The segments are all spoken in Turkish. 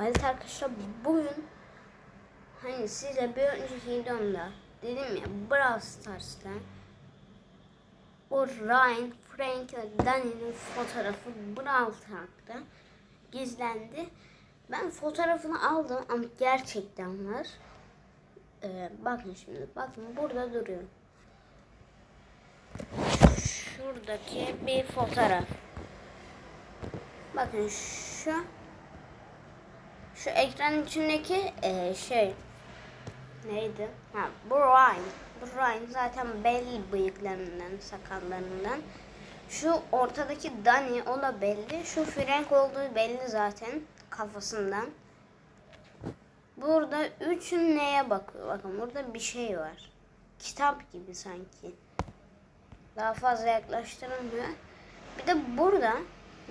Evet arkadaşlar bugün hani size bir önceki videomda dedim ya Brawl Stars'ta o Ryan, Frank ve Danny'nin fotoğrafı Brawl Stars'ta gizlendi. Ben fotoğrafını aldım ama gerçekten var. Ee, bakın şimdi bakın burada duruyor. Şuradaki bir fotoğraf. Bakın şu şu ekranın içindeki e, şey neydi? Ha, Brian. Brian zaten belli bıyıklarından, sakallarından. Şu ortadaki Danny o da belli. Şu Frank olduğu belli zaten kafasından. Burada üçün neye bakıyor? Bakın burada bir şey var. Kitap gibi sanki. Daha fazla yaklaştırılmıyor. Bir de burada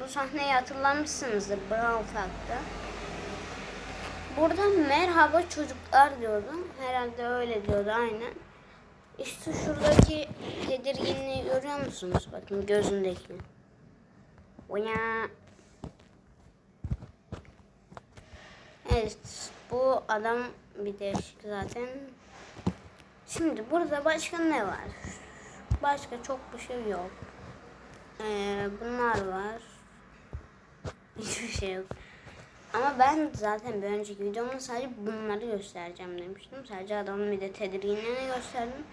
bu sahneyi hatırlamışsınızdır Brawl Talk'ta. Burada merhaba çocuklar diyordu. Herhalde öyle diyordu aynen. İşte şuradaki tedirginliği görüyor musunuz? Bakın gözündeki. Uya. Evet bu adam bir değişik zaten. Şimdi burada başka ne var? Başka çok bir şey yok. Ee, bunlar var. Hiçbir şey yok. Ama ben zaten bir önceki videomda sadece bunları göstereceğim demiştim. Sadece adamın bir de tedirginliğini gösterdim.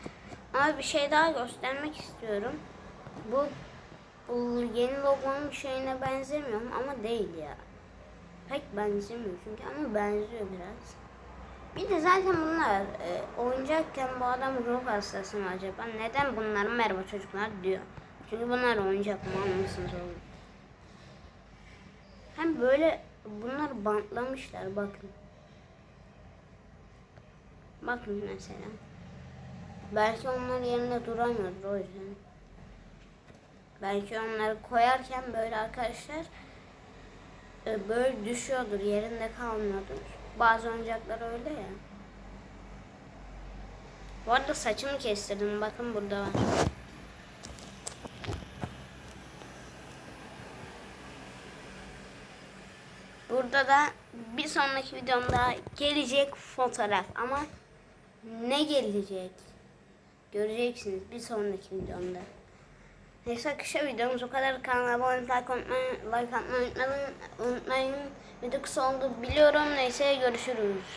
Ama bir şey daha göstermek istiyorum. Bu, bu yeni logonun şeyine benzemiyor ama değil ya. Pek benzemiyor çünkü ama benziyor biraz. Bir de zaten bunlar e, oyuncakken bu adam ruh hastası mı acaba? Neden bunlar merhaba çocuklar diyor? Çünkü bunlar oyuncak mı anlamışsınız oğlum. Hem böyle bunlar bantlamışlar bakın. Bakın mesela. Belki onlar yerinde duramıyordur o yüzden. Belki onları koyarken böyle arkadaşlar e, böyle düşüyordur, yerinde kalmıyordur. Bazı oyuncaklar öyle ya. Bu arada saçımı kestirdim. Bakın burada var. Burada da bir sonraki videomda gelecek fotoğraf ama ne gelecek? Göreceksiniz bir sonraki videomda. Neyse arkadaşlar videomuz o kadar. Kanala abone olmayı, like atmayı, like atmayı unutmayın. Video kısa oldu biliyorum. Neyse görüşürüz.